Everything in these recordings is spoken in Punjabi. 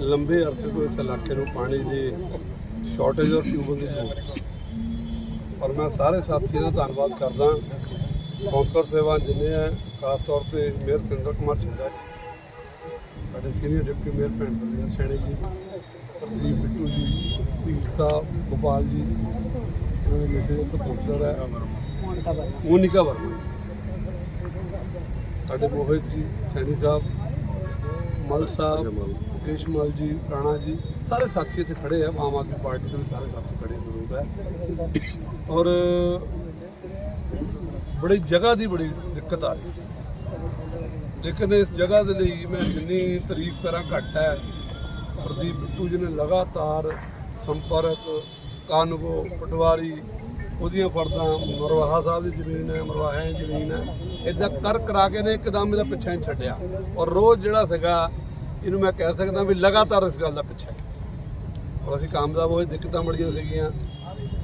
ਲੰਬੇ ਅਰਸੇ ਤੋਂ ਇਸ ਇਲਾਕੇ ਨੂੰ ਪਾਣੀ ਦੀ ਸ਼ਾਰਟੇਜ ਔਰ ਟਿਊਬਲ ਦੀ ਜ਼ਰੂਰਤ ਸੀ ਔਰ ਮੈਂ ਸਾਰੇ ਸਾਥੀਆਂ ਦਾ ਧੰਨਵਾਦ ਕਰਦਾ ਕੌਂਸਲਰ ਸੇਵਾ ਜਿੰਨੇ ਹੈ, ਖਾਸ ਤੌਰ ਤੇ ਮੇਅਰ ਸਿੰਦਰ ਕੁਮਾਰ ਛਿੰਦਾ ਜੀ, ਸਾਡੇ ਸੀਨੀਅਰ ਡਿਪਟੀ ਮੇਅਰ ਭੈਣ ਬਲਵੀਰ ਸੈਣੀ ਜੀ ਪ੍ਰਦੀਪ ਬਿੱਟੂ ਜੀ ਪੀਰ ਸਾਹਿਬ ਗੋਪਾਲ ਜੀ, ਉਹਨਾਂ ਦੇ ਮੈਸੇਜ ਤੋਂ ਕੌਂਸਲਰ ਹੈ। ਮੋਨਿਕਾ ਵਰਮਾ ਸਾਡੇ ਮੋਹਿਤ ਜੀ, ਸੈਣੀ ਸਾਹਿਬ ਮਲ ਸਾਹਿਬ ਮੁਕੇਸ਼ ਮਲ ਜੀ, ਰਾਣਾ ਜੀ, ਸਾਰੇ ਸਾਥੀ ਇੱਥੇ ਖੜੇ ਆ, ਆਮ ਆਦਮੀ ਪਾਰਟੀ ਦੇ ਸਾਰੇ ਸਾਥੀ ਖੜੇ ਮੌਜੂਦ ਹੈ ਔਰ ਬੜੀ ਜਗ੍ਹਾ ਦੀ ਬੜੀ ਦਿੱਕਤ ਆ ਰਹੀ ਸੀ। ਲੇਕਿਨ ਇਸ ਜਗ੍ਹਾ ਦੇ ਲਈ ਮੈਂ ਜਿੰਨੀ ਤਾਰੀਫ ਕਰਾਂ, ਘੱਟ ਹੈ। ਪ੍ਰਦੀਪ ਬਿੱਟੂ ਜੀ ਨੇ ਲਗਾਤਾਰ ਸੰਪਰਕ, ਕਾਨੂੰਗੋ, ਪਟਵਾਰੀ ਉਹਦੀਆਂ ਫਰਦਾਂ, ਮਰਵਾਹਾ ਸਾਹਿਬ ਦੀ ਜ਼ਮੀਨ ਹੈ, ਮਰਵਾਹਾ ਦੀ ਜ਼ਮੀਨ ਹੈ। ਇਦਾਂ ਕਰ ਕਰਾ ਕੇ ਨੇ ਇੱਕਦਮ ਇਹਦਾ ਪਿੱਛਾ ਨਹੀਂ ਛੱਡਿਆ। ਔਰ ਰੋਜ਼ ਜਿਹੜਾ ਸੀਗਾ, ਇਹਨੂੰ ਮੈਂ ਕਹਿ ਸਕਦਾ ਵੀ ਲਗਾਤਾਰ ਇਸ ਗੱਲ ਦਾ ਪਿੱਛਾ ਔਰ ਅਸੀਂ ਕਾਮਯਾਬ ਹੋਏ, ਦਿੱਕਤਾਂ ਬੜੀਆਂ ਸੀਗੀਆਂ।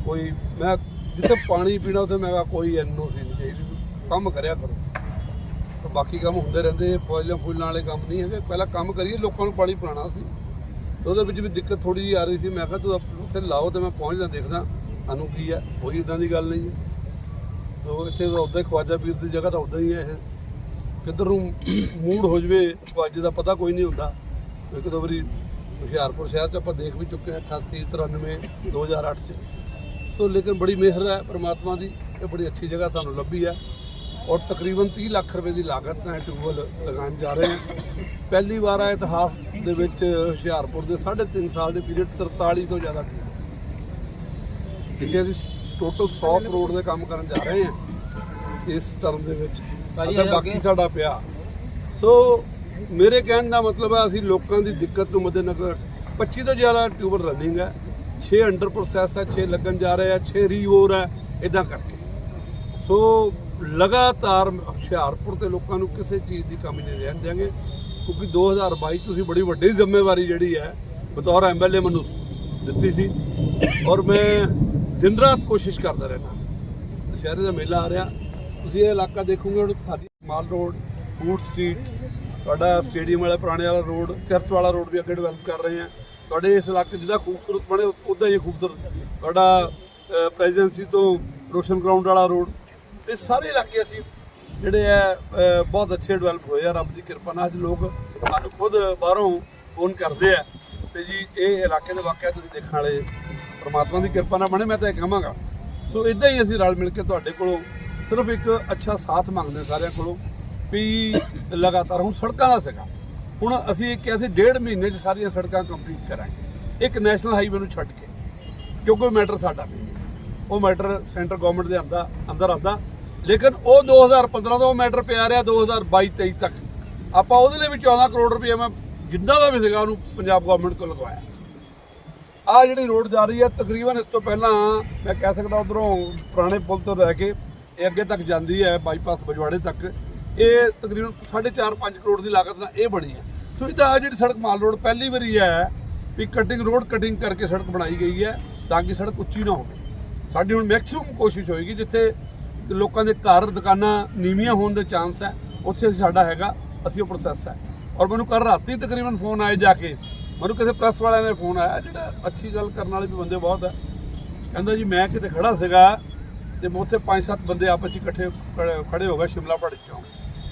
ਕੋਈ, ਮੈਂ ਜਿੱਥੇ ਪਾਣੀ ਪੀਣਾ, ਉੱਥੇ ਮੈਂ ਕਿਹਾ ਕੋਈ ਐਨਓਸੀ ਨਹੀਂ ਚਾਹੀਦੀ। ਕੰਮ ਕਰਿਆ ਕਰੋ। ਬਾਕੀ ਕੰਮ ਹੁੰਦੇ ਰਹਿੰਦੇ ਫੁੱਲਾਂ ਫੁੱਲਾਂ ਵਾਲੇ ਕੰਮ ਨਹੀਂ ਹੈਗੇ। ਪਹਿਲਾਂ ਕੰਮ ਕਰੀਏ, ਲੋਕਾਂ ਨੂੰ ਪਾਣੀ ਪਿਲਾਉਣਾ ਸੀ। ਤੇ ਉਹਦੇ ਵਿੱਚ ਵੀ ਦਿੱਕਤ ਥੋੜੀ ਜਿਹੀ ਆ ਰਹੀ ਸੀ। ਮੈਂ ਕਿਹਾ ਤੂੰ ਉੱਥੇ ਲਾਓ ਤੇ ਮੈਂ ਪਹੁੰਚਦਾ, ਦੇਖਦਾ। ਸਾਨੂੰ ਕੀ ਹੈ ਕੋਈ ਇਦਾਂ ਦੀ ਗੱਲ ਨਹੀਂ ਹੈ ਸੋ ਇੱਥੇ ਤਾਂ ਉੱਦਾਂ ਹੀ ਖਵਾਜਾ ਪੀਰ ਦੀ ਜਗ੍ਹਾ ਤਾਂ ਉੱਦਾਂ ਹੀ ਹੈ ਇਹ। ਕਿੱਧਰ ਨੂੰ ਮੂਡ ਹੋ ਜਵੇ, ਖਵਾਜੇ ਦਾ ਪਤਾ ਕੋਈ ਨਹੀਂ ਹੁੰਦਾ। ਇੱਕ ਦੋ ਵਾਰੀ ਹੁਸ਼ਿਆਰਪੁਰ ਸ਼ਹਿਰ 'ਚ ਆਪਾਂ ਦੇਖ ਵੀ ਚੁੱਕੇ ਹਾਂ 88 93 2008 'ਚ। ਸੋ ਲੇਕਿਨ ਬੜੀ ਮਿਹਰ ਹੈ ਪ੍ਰਮਾਤਮਾ ਦੀ, ਇਹ ਬੜੀ ਅੱਛੀ ਜਗ੍ਹਾ ਸਾਨੂੰ ਲੱਭੀ ਹੈ ਔਰ ਤਕਰੀਬਨ 30 ਲੱਖ ਰੁਪਏ ਦੀ ਲਾਗਤ ਨਾਲ ਇਹ ਟਿਊਬਵੈੱਲ ਲਗਾਉਣ ਜਾ ਰਹੇ ਹਾਂ। ਪਹਿਲੀ ਵਾਰ ਆ ਇਤਿਹਾਸ ਦੇ ਵਿੱਚ ਹੁਸ਼ਿਆਰਪੁਰ ਦੇ 3.5 ਸਾਲ ਦੇ ਪੀਰੀਅਡ 43 ਤੋਂ ਜ਼ਿਆਦਾ ਜਿੱਥੇ ਅਸੀਂ ਟੋਟਲ 100 ਕਰੋੜ ਦੇ ਕੰਮ ਕਰਨ ਜਾ ਰਹੇ ਹਾਂ। ਇਸ ਟਰਮ ਦੇ ਵਿੱਚ। ਅਗਰ ਬਾਕੀ ਸਾਡਾ ਪਿਆ। ਸੋ ਮੇਰੇ ਕਹਿਣ ਦਾ ਮਤਲਬ ਹੈ ਅਸੀਂ ਲੋਕਾਂ ਦੀ ਦਿੱਕਤ ਨੂੰ ਮੱਦੇਨਜ਼ਰ 25 ਤੋਂ ਜ਼ਿਆਦਾ ਟਿਊਬਲ ਰਨਿੰਗ ਹੈ। 6 ਅੰਡਰ ਪ੍ਰੋਸੈਸ ਹੈ 6 ਲੱਗਣ ਜਾ ਰਹੇ ਆ 6 ਰੀ ਹੋਰ ਹੈ ਇਦਾਂ ਕਰਕੇ। ਸੋ ਲਗਾਤਾਰ ਹੁਸ਼ਿਆਰਪੁਰ ਦੇ ਲੋਕਾਂ ਨੂੰ ਕਿਸੇ ਚੀਜ਼ ਦੀ ਕਮੀ ਨਹੀਂ ਰਹਿਣ ਦਿਆਂਗੇ। ਕਿਉਂਕਿ 2022 ਤੁਸੀਂ ਬੜੀ ਵੱਡੀ ਜ਼ਿੰਮੇਵਾਰੀ ਜਿਹੜੀ ਹੈ ਬਤੌਰ ਐਮਐਲਏ ਮੈਨੂੰ ਦਿੱਤੀ ਸੀ। ਔਰ ਮੈਂ ਦਿਨ ਰਾਤ ਕੋਸ਼ਿਸ਼ ਕਰਦਾ ਰਹਿਣਾ ਦੁਸਹਿਰੇ ਦਾ ਮੇਲਾ ਆ ਰਿਹਾ। ਤੁਸੀਂ ਇਹ ਇਲਾਕਾ ਦੇਖੋਗੇ ਹੁਣ ਸਾਡੀ ਮਾਲ ਰੋਡ, ਫੂਡ ਸਟਰੀਟ, ਤੁਹਾਡਾ ਸਟੇਡੀਅਮ ਵਾਲਾ, ਪੁਰਾਣੇ ਵਾਲਾ ਰੋਡ, ਚਰਚ ਵਾਲਾ ਰੋਡ ਵੀ ਅੱਗੇ ਡਿਵੈਲਪ ਕਰ ਰਹੇ ਹਾਂ। ਤੁਹਾਡੇ ਇਸ ਇਲਾਕੇ ਜਿਹਦਾ ਖੂਬਸੂਰਤ ਬਣੇ, ਉਦਾਂ ਹੀ ਖੂਬਸੂਰਤ। ਤੁਹਾਡਾ ਪ੍ਰੈਜ਼ੀਡੈਂਸੀ ਤੋਂ ਰੋਸ਼ਨ ਗਰਾਊਂਡ ਵਾਲਾ ਰੋਡ। ਇਹ ਸਾਰੇ ਇਲਾਕੇ ਅਸੀਂ ਜਿਹੜੇ ਆ ਬਹੁਤ ਅੱਛੇ ਡਿਵੈਲਪ ਹੋਏ ਆ। ਰੱਬ ਦੀ ਕਿਰਪਾ ਨਾਲ ਅੱਜ ਲੋਕ ਸਾਨੂੰ ਖੁਦ ਬਾਹਰੋਂ ਫੋਨ ਕਰਦੇ ਆ। ਤੇ ਜੀ, ਇਹ ਇਲਾਕੇ ਦੇ ਵਾਕਿਆ ਤੁਸੀਂ ਦੇਖਣ ਵਾਲੇ ਪਰਮਾਤਮਾ ਦੀ ਕਿਰਪਾ ਨਾਲ ਬਣੇ, ਮੈਂ ਤਾਂ ਇਹ ਕਹਾਂਗਾ। ਸੋ ਇਦਾਂ ਹੀ ਅਸੀਂ ਰਲ ਮਿਲ ਕੇ ਤੁਹਾਡੇ ਕੋਲੋਂ ਸਿਰਫ ਇੱਕ ਅੱਛਾ ਸਾਥ ਮੰਗਦੇ ਹਾਂ ਸਾਰਿਆਂ ਕੋਲੋਂ ਵੀ ਲਗਾਤਾਰ ਹੁਣ ਸੜਕਾਂ ਦਾ ਸੀਗਾ। ਹੁਣ ਅਸੀਂ ਇਹ ਕਿਹਾ ਸੀ ਡੇਢ ਮਹੀਨੇ 'ਚ ਸਾਰੀਆਂ ਸੜਕਾਂ ਕੰਪਲੀਟ ਕਰਾਂਗੇ। ਇੱਕ ਨੈਸ਼ਨਲ ਹਾਈਵੇ ਨੂੰ ਛੱਡ ਕੇ ਕਿਉਂਕਿ ਉਹ ਮੈਟਰ ਸਾਡਾ ਨਹੀਂ ਉਹ ਮੈਟਰ ਸੈਂਟਰ ਗਵਰਨਮੈਂਟ ਦੇ ਅੰਦਰ ਅੰਦਰ ਆਉਂਦਾ ਲੇਕਿਨ ਉਹ 2015 ਤੋਂ ਮੈਟਰ ਪਿਆ ਰਿਹਾ 2022 23 ਤੱਕ। ਆਪਾਂ ਉਹਦੇ ਲਈ ਵੀ 14 ਕਰੋੜ ਰੁਪਏ ਮੈਂ ਜਿੱਦਾਂ ਦਾ ਵੀ ਸੀਗਾ ਉਹਨੂੰ ਪੰਜਾਬ ਗਵਰਨਮੈਂਟ ਕੋਲ ਲਗਵਾਇਆ। ਆ ਜਿਹੜੀ ਰੋਡ ਜਾ ਰਹੀ ਹੈ, ਤਕਰੀਬਨ ਇਸ ਤੋਂ ਪਹਿਲਾਂ ਮੈਂ ਕਹਿ ਸਕਦਾ ਉਧਰੋਂ ਪੁਰਾਣੇ ਪੁਲ ਤੋਂ ਲੈ ਕੇ ਇਹ ਅੱਗੇ ਤੱਕ ਜਾਂਦੀ ਹੈ, ਬਾਈਪਾਸ ਬਜਵਾੜੇ ਤੱਕ, ਇਹ ਤਕਰੀਬਨ 4.5 5 ਕਰੋੜ ਦੀ ਲਾਗਤ ਨਾਲ ਇਹ ਬਣੀ ਹੈ। ਸੋ ਇਹਦਾ ਆਹ ਜਿਹੜੀ ਸੜਕ ਮਾਲ ਰੋਡ ਪਹਿਲੀ ਵਾਰੀ ਹੈ ਵੀ ਕਟਿੰਗ ਰੋਡ ਕਟਿੰਗ ਕਰਕੇ ਸੜਕ ਬਣਾਈ ਗਈ ਹੈ, ਤਾਂ ਕਿ ਸੜਕ ਉੱਚੀ ਨਾ ਹੋਵੇ। ਸਾਡੀ ਹੁਣ ਮੈਕਸਿਮਮ ਕੋਸ਼ਿਸ਼ ਹੋਏਗੀ, ਜਿੱਥੇ ਲੋਕਾਂ ਦੇ ਘਰ, ਦੁਕਾਨਾਂ ਨੀਵੀਆਂ ਹੋਣ ਦੇ ਚਾਂਸ ਹੈ, ਉੱਥੇ ਸਾਡਾ ਹੈਗਾ, ਅਸੀਂ ਉਹ ਪ੍ਰੋਸੈਸ ਹੈ। ਔਰ ਮੈਨੂੰ ਕੱਲ ਰਾਤੀ ਤਕਰੀਬਨ ਫੋਨ ਆਏ ਜਾ ਕੇ ਮੈਨੂੰ ਕਿਸੇ ਪ੍ਰੈਸ ਵਾਲਿਆਂ ਨੇ ਫੋਨ ਆਇਆ, ਜਿਹੜਾ ਅੱਛੀ ਗੱਲ ਕਰਨ ਵਾਲੇ ਵੀ ਬੰਦੇ ਬਹੁਤ ਹੈ ਕਹਿੰਦਾ ਜੀ, ਮੈਂ ਕਿਤੇ ਖੜਾ ਸੀਗਾ ਤੇ ਮੈਂ ਉੱਥੇ ਪੰਜ ਸੱਤ ਬੰਦੇ ਆਪਸ ਵਿੱਚ ਇਕੱਠੇ ਖੜੇ- ਹੋ ਗਏ ਸ਼ਿਮਲਾ ਪਹਾੜੀ ਚੋਂ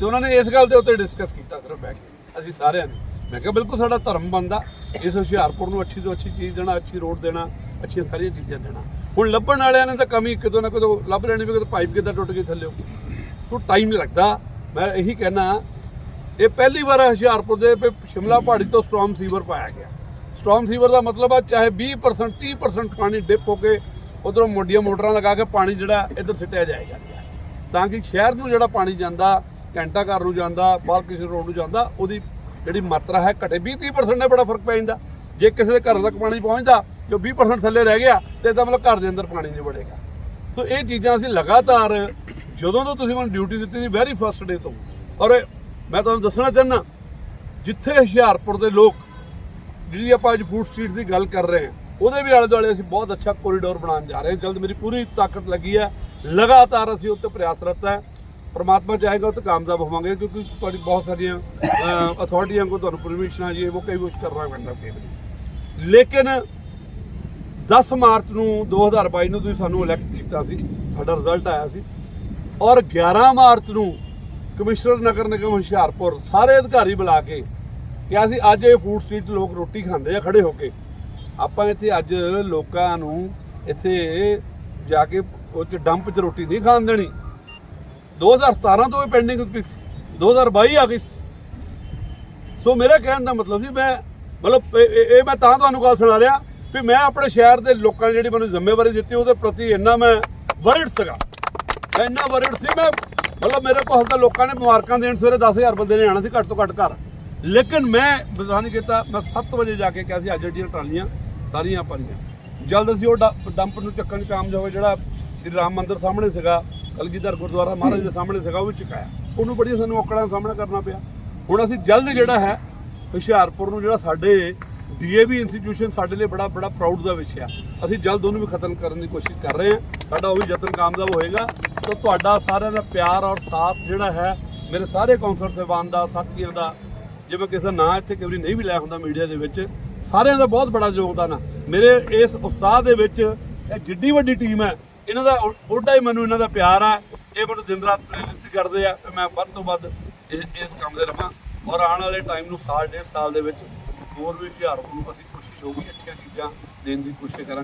ਤੇ ਉਹਨਾਂ ਨੇ ਇਸ ਗੱਲ ਦੇ ਉੱਤੇ ਡਿਸਕਸ ਕੀਤਾ ਸਿਰਫ ਬੈਠ ਕੇ, ਅਸੀਂ ਸਾਰਿਆਂ ਨੇ। ਮੈਂ ਕਿਹਾ, ਬਿਲਕੁਲ ਸਾਡਾ ਧਰਮ ਬੰਦਾ ਇਸ ਹੁਸ਼ਿਆਰਪੁਰ ਨੂੰ ਅੱਛੀ ਤੋਂ ਅੱਛੀ ਚੀਜ਼ ਦੇਣਾ, ਅੱਛੀ ਰੋਡ ਦੇਣਾ, ਅੱਛੀਆਂ ਸਾਰੀਆਂ ਚੀਜ਼ਾਂ ਦੇਣਾ। ਹੁਣ ਲੱਭਣ ਵਾਲਿਆਂ ਨੇ ਤਾਂ ਕਮੀ ਕਿਤੋਂ ਨਾ ਕਿਤੋਂ ਲੱਭ ਲੈਣੀ ਵੀ ਕਿਤੇ ਪਾਈਪ ਕਿੱਦਾਂ ਟੁੱਟ ਗਈ ਥੱਲੇ। ਸੋ ਟਾਈਮ ਲੱਗਦਾ। ਮੈਂ ਇਹੀ ਕਹਿਣਾ ਇਹ ਪਹਿਲੀ ਵਾਰ ਹੁਸ਼ਿਆਰਪੁਰ ਦੇ ਸ਼ਿਮਲਾ ਪਹਾੜੀ ਤੋਂ ਸਟ੍ਰੋਮ ਸੀਵਰ ਪਾਇਆ ਗਿਆ। ਸਟ੍ਰੋਮ ਸੀਵਰ ਦਾ ਮਤਲਬ ਆ ਚਾਹੇ 20% 30% ਪਾਣੀ ਡਿਪ ਹੋ ਕੇ ਉਧਰੋਂ ਮੋਡੀਆਂ ਮੋਟਰਾਂ ਲਗਾ ਕੇ ਪਾਣੀ ਜਿਹੜਾ ਇੱਧਰ ਸਿੱਟਿਆ ਜਾਏਗਾ ਤਾਂ ਕਿ ਸ਼ਹਿਰ ਨੂੰ ਜਿਹੜਾ ਪਾਣੀ ਜਾਂਦਾ, ਘੰਟਾ ਘਰ ਨੂੰ ਜਾਂਦਾ, ਬਾਹਰ ਕਿਸੇ ਰੋਡ ਨੂੰ ਜਾਂਦਾ, ਉਹਦੀ ਜਿਹੜੀ ਮਾਤਰਾ ਹੈ ਘਟੇ। 20 30% ਨੇ ਬੜਾ ਫ਼ਰਕ ਪੈ ਜਾਂਦਾ। ਜੇ ਕਿਸੇ ਦੇ ਘਰ ਤੱਕ ਪਾਣੀ ਪਹੁੰਚਦਾ, ਜੋ 20% ਥੱਲੇ ਰਹਿ ਗਿਆ, ਤੇ ਇਹਦਾ ਮਤਲਬ ਘਰ ਦੇ ਅੰਦਰ ਪਾਣੀ ਨਹੀਂ ਵੜੇਗਾ। ਸੋ ਇਹ ਚੀਜ਼ਾਂ ਅਸੀਂ ਲਗਾਤਾਰ ਜਦੋਂ ਤੋਂ ਤੁਸੀਂ ਮੈਨੂੰ ਡਿਊਟੀ ਦਿੱਤੀ ਸੀ ਵੈਰੀ ਫਸਟ ਡੇ ਤੋਂ, ਔਰ ਮੈਂ ਤੁਹਾਨੂੰ ਦੱਸਣਾ ਚਾਹੁੰਦਾ ਜਿੱਥੇ ਹੁਸ਼ਿਆਰਪੁਰ ਦੇ ਲੋਕ ਜਿਹੜੀ ਆਪਾਂ ਅੱਜ ਫੂਡ ਸਟਰੀਟ ਦੀ ਗੱਲ ਕਰ ਰਹੇ ਹਾਂ, ਉਹਦੇ ਵੀ ਆਲੇ ਦੁਆਲੇ ਅਸੀਂ ਬਹੁਤ ਅੱਛਾ ਕੋਰੀਡੋਰ ਬਣਾਉਣ ਜਾ ਰਹੇ ਹਾਂ। ਜਲਦ ਮੇਰੀ ਪੂਰੀ ਤਾਕਤ ਲੱਗੀ ਹੈ, ਲਗਾਤਾਰ ਅਸੀਂ ਉੱਤੇ ਪ੍ਰਯਾਸਰਤ ਹੈ। ਪਰਮਾਤਮਾ ਚਾਹੇਗਾ ਉਹ ਕਾਮਯਾਬ ਹੋਵਾਂਗੇ, ਕਿਉਂਕਿ ਤੁਹਾਡੀ ਬਹੁਤ ਸਾਰੀਆਂ ਅਥਾਰਟੀਆਂ ਕੋ ਤੁਹਾਨੂੰ ਪਰਮਿਸ਼ਨਾਂ ਜੀ ਉਹ ਕਈ ਕੁਝ ਕਰਨਾ ਪੈਂਦਾ ਕਈ ਲੇਕਿਨ 10 ਮਾਰਚ ਨੂੰ 2022 ਨੂੰ ਤੁਸੀਂ ਸਾਨੂੰ ਇਲੈਕਟ ਕੀਤਾ ਸੀ, ਸਾਡਾ ਰਿਜ਼ਲਟ ਆਇਆ ਸੀ। ਔਰ 11 ਮਾਰਚ ਨੂੰ ਕਮਿਸ਼ਨਰ ਨਗਰ ਨਿਗਮ ਹੁਸ਼ਿਆਰਪੁਰ ਸਾਰੇ ਅਧਿਕਾਰੀ ਬੁਲਾ ਕੇ ਕਿਹਾ ਸੀ ਅੱਜ ਇਹ ਫੂਡ ਸਟਰੀਟ ਲੋਕ ਰੋਟੀ ਖਾਂਦੇ ਆ, ਖੜੇ ਹੋ ਕੇ। ਆਪਾਂ ਇੱਥੇ ਅੱਜ ਲੋਕਾਂ ਨੂੰ ਇੱਥੇ ਜਾ ਕੇ ਉਹ ਚ ਡੰਪ 'ਚ ਰੋਟੀ ਨਹੀਂ ਖਾਣ ਦੇਣੀ। 2017 ਤੋਂ ਇਹ ਪੈਂਡਿੰਗ ਪਈ ਸੀ 2022 ਆ ਗਈ ਸੀ। ਸੋ ਮੇਰੇ ਕਹਿਣ ਦਾ ਮਤਲਬ ਸੀ, ਮੈਂ ਮਤਲਬ ਇਹ- ਮੈਂ ਤਾਂ ਤੁਹਾਨੂੰ ਗੱਲ ਸੁਣਾ ਰਿਹਾ ਵੀ ਮੈਂ ਆਪਣੇ ਸ਼ਹਿਰ ਦੇ ਲੋਕਾਂ ਨੇ ਜਿਹੜੀ ਮੈਨੂੰ ਜ਼ਿੰਮੇਵਾਰੀ ਦਿੱਤੀ, ਉਹਦੇ ਪ੍ਰਤੀ ਇੰਨਾ ਮੈਂ ਵਰਡ ਸੀਗਾ। ਮੈਂ ਇੰਨਾ ਵਰਡ ਸੀ, ਮੈਂ ਮਤਲਬ ਮੇਰੇ ਕੋਲ ਤਾਂ ਲੋਕਾਂ ਨੇ ਮੁਬਾਰਕਾਂ ਦੇਣ, ਸਵੇਰੇ 10000 ਬੰਦੇ ਨੇ ਆਣਾ ਸੀ ਘੱਟ ਤੋਂ ਘੱਟ ਘਰ। ਲੇਕਿਨ ਮੈਂ ਬਜ਼ਾ ਨਹੀਂ ਕੀਤਾ, ਮੈਂ 7 ਵਜੇ ਜਾ ਕੇ ਕਿਹਾ ਸੀ, ਅੱਜ ਜਿਹੜੀਆਂ ਟਰਾਲੀਆਂ, ਸਾਰੀਆਂ ਭਰੀਆਂ ਜਲਦ ਅਸੀਂ ਉਹ ਡੰਪ ਨੂੰ ਚੱਕਣ 'ਚ ਕਾਮਯਾਬ ਹੋਏ, ਜਿਹੜਾ ਸ਼੍ਰੀ ਰਾਮ ਮੰਦਿਰ ਸਾਹਮਣੇ ਸੀਗਾ ਕਲਗੀਧਰ ਗੁਰਦੁਆਰਾ ਮਹਾਰਾਜ ਦੇ ਸਾਹਮਣੇ ਸੀਗਾ, ਉਹ ਵੀ ਚੁਕਾਇਆ ਉਹਨੂੰ ਬੜੀ ਸਾਨੂੰ ਔਕੜਾਂ ਦਾ ਸਾਹਮਣਾ ਕਰਨਾ ਪਿਆ। ਹੁਣ ਅਸੀਂ ਜਲਦ ਜਿਹੜਾ ਹੈ, ਹੁਸ਼ਿਆਰਪੁਰ ਨੂੰ ਜਿਹੜਾ ਸਾਡੇ ਡੀਏਵੀ ਇੰਸਟੀਟਿਊਸ਼ਨ ਸਾਡੇ ਲਈ ਬੜਾ ਬੜਾ ਪ੍ਰਾਊਡ ਦਾ ਵਿਸ਼ਾ। ਅਸੀਂ ਜਲਦ ਉਹਨੂੰ ਵੀ ਖਤਮ ਕਰਨ ਦੀ ਕੋਸ਼ਿਸ਼ ਕਰ ਰਹੇ ਹਾਂ। ਸਾਡਾ ਉਹ ਵੀ ਯਤਨ ਕਾਮਯਾਬ ਹੋਏਗਾ। ਤਾਂ ਤੁਹਾਡਾ ਸਾਰਿਆਂ ਦਾ ਪਿਆਰ ਔਰ ਸਾਥ ਜਿਹੜਾ ਹੈ, ਮੇਰੇ ਸਾਰੇ ਕੌਂਸਲਰ ਸਾਹਿਬਾਨ ਦਾ, ਸਾਥੀਆਂ ਦਾ, ਜਿਵੇਂ ਕਿਸੇ ਦਾ ਨਾਂ ਇੱਥੇ ਕਈ ਵਾਰੀ ਨਹੀਂ ਵੀ ਲਿਆ ਹੁੰਦਾ ਮੀਡੀਆ ਦੇ ਵਿੱਚ, ਸਾਰਿਆਂ ਦਾ ਬਹੁਤ ਬੜਾ ਯੋਗਦਾਨ ਆ। ਮੇਰੇ ਇਸ ਉਤਸ਼ਾਹ ਦੇ ਵਿੱਚ ਇਹ ਜਿੱਡੀ ਵੱਡੀ ਟੀਮ ਹੈ, ਇਹਨਾਂ ਦਾ ਓਡਾ ਹੀ ਮੈਨੂੰ ਇਹਨਾਂ ਦਾ ਪਿਆਰ ਆ, ਇਹ ਮੈਨੂੰ ਦਿਨ ਰਾਤ ਪ੍ਰੇਰਿਤ ਕਰਦੇ ਆ ਕਿ ਮੈਂ ਵੱਧ ਤੋਂ ਵੱਧ ਇਸ ਇਸ ਕੰਮ ਦੇ ਰਹਾਂ ਔਰ ਆਉਣ ਵਾਲੇ ਟਾਈਮ ਨੂੰ ਸਾਲ, ਡੇਢ ਸਾਲ ਦੇ ਵਿੱਚ ਹੋਰ ਵੀ ਹੁਸ਼ਿਆਰਪੁਰ ਨੂੰ ਅਸੀਂ ਕੋਸ਼ਿਸ਼ ਹੋਊਗੀ ਅੱਛੀਆਂ ਚੀਜ਼ਾਂ ਦੇਣ ਦੀ ਕੋਸ਼ਿਸ਼ ਕਰਾਂਗੇ।